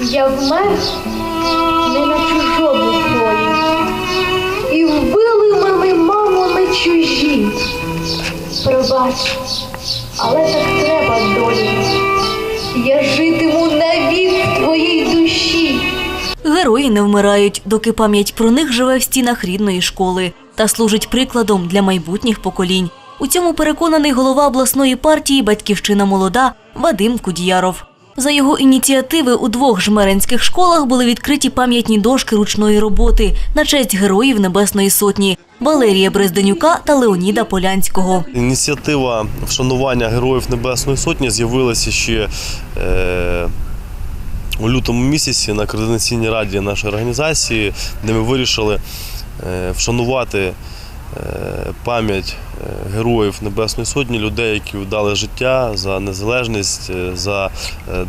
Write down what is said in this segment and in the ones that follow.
Я вмер не на чужому полі. І вбили мене, мамо, не чужі. Пробач, але так треба долі. Я житиму навік в твоїй душі. Герої не вмирають, доки пам'ять про них живе в стінах рідної школи та служить прикладом для майбутніх поколінь. У цьому переконаний голова обласної партії Батьківщина молода Вадим Кудіяров. За його ініціативи у двох жмеринських школах були відкриті пам'ятні дошки ручної роботи на честь героїв Небесної Сотні Валерія Брезденюка та Леоніда Полянського. Ініціатива вшанування Героїв Небесної Сотні з'явилася ще е, у лютому місяці на координаційній раді нашої організації, де ми вирішили е, вшанувати пам'ять е, героїв Небесної Сотні, людей, які вдали життя за незалежність, е, за е,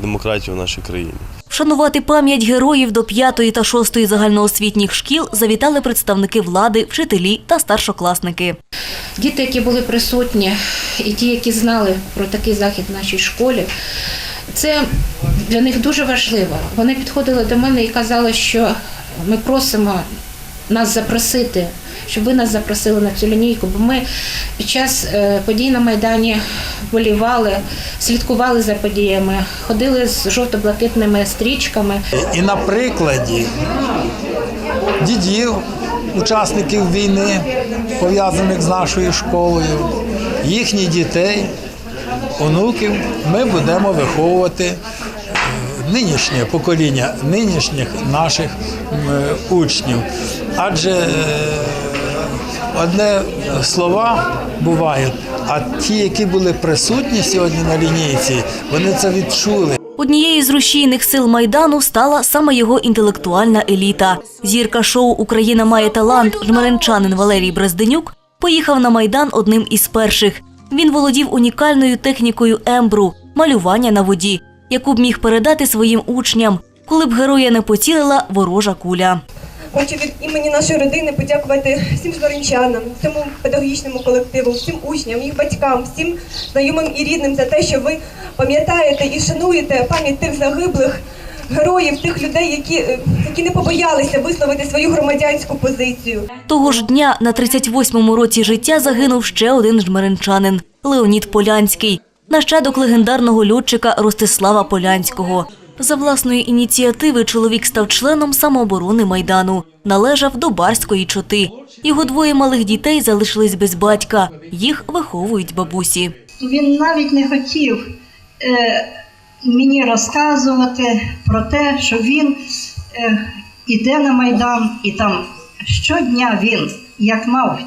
демократію в нашій країні. Вшанувати пам'ять героїв до 5 та 6 загальноосвітніх шкіл завітали представники влади, вчителі та старшокласники. Діти, які були присутні, і ті, які знали про такий захід в нашій школі, це для них дуже важливо. Вони підходили до мене і казали, що ми просимо нас запросити, щоб ви нас запросили на цю лінійку, бо ми під час е, подій на Майдані болівали, слідкували за подіями, ходили з жовто-блакитними стрічками. І на прикладі дідів, учасників війни, пов'язаних з нашою школою, їхніх дітей, онуків, ми будемо виховувати нинішнє покоління, нинішніх наших е, учнів. Адже е, одне слова бувають, а ті, які були присутні сьогодні на лінійці, вони це відчули. Однією з рушійних сил майдану стала саме його інтелектуальна еліта. Зірка шоу Україна має талант. Жмеренчанин Валерій Брезденюк поїхав на майдан одним із перших. Він володів унікальною технікою ембру малювання на воді, яку б міг передати своїм учням, коли б героя не поцілила ворожа куля. Хочу від імені нашої родини подякувати всім жмаринчанам, всьому педагогічному колективу, всім учням, їх батькам, всім знайомим і рідним за те, що ви пам'ятаєте і шануєте пам'ять тих загиблих героїв, тих людей, які, е, які не побоялися висловити свою громадянську позицію. Того ж дня на 38-му році життя загинув ще один жмеренчанин Леонід Полянський, нащадок легендарного льотчика Ростислава Полянського. За власної ініціативи чоловік став членом самооборони майдану, належав до барської чоти. Його двоє малих дітей залишились без батька. Їх виховують бабусі. Він навіть не хотів е, мені розказувати про те, що він е, іде на Майдан, і там щодня він, як мав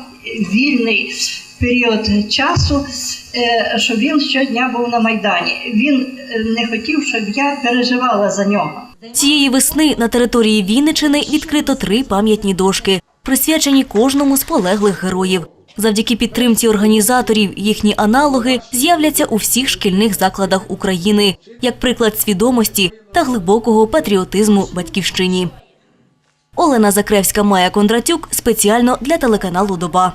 вільний період часу, е, що він щодня був на Майдані. Він е, не хотів, щоб я переживала за нього. Цієї весни на території Вінничини відкрито три пам'ятні дошки, присвячені кожному з полеглих героїв. Завдяки підтримці організаторів їхні аналоги з'являться у всіх шкільних закладах України як приклад свідомості та глибокого патріотизму батьківщині. Олена Закревська, Майя Кондратюк спеціально для телеканалу Доба.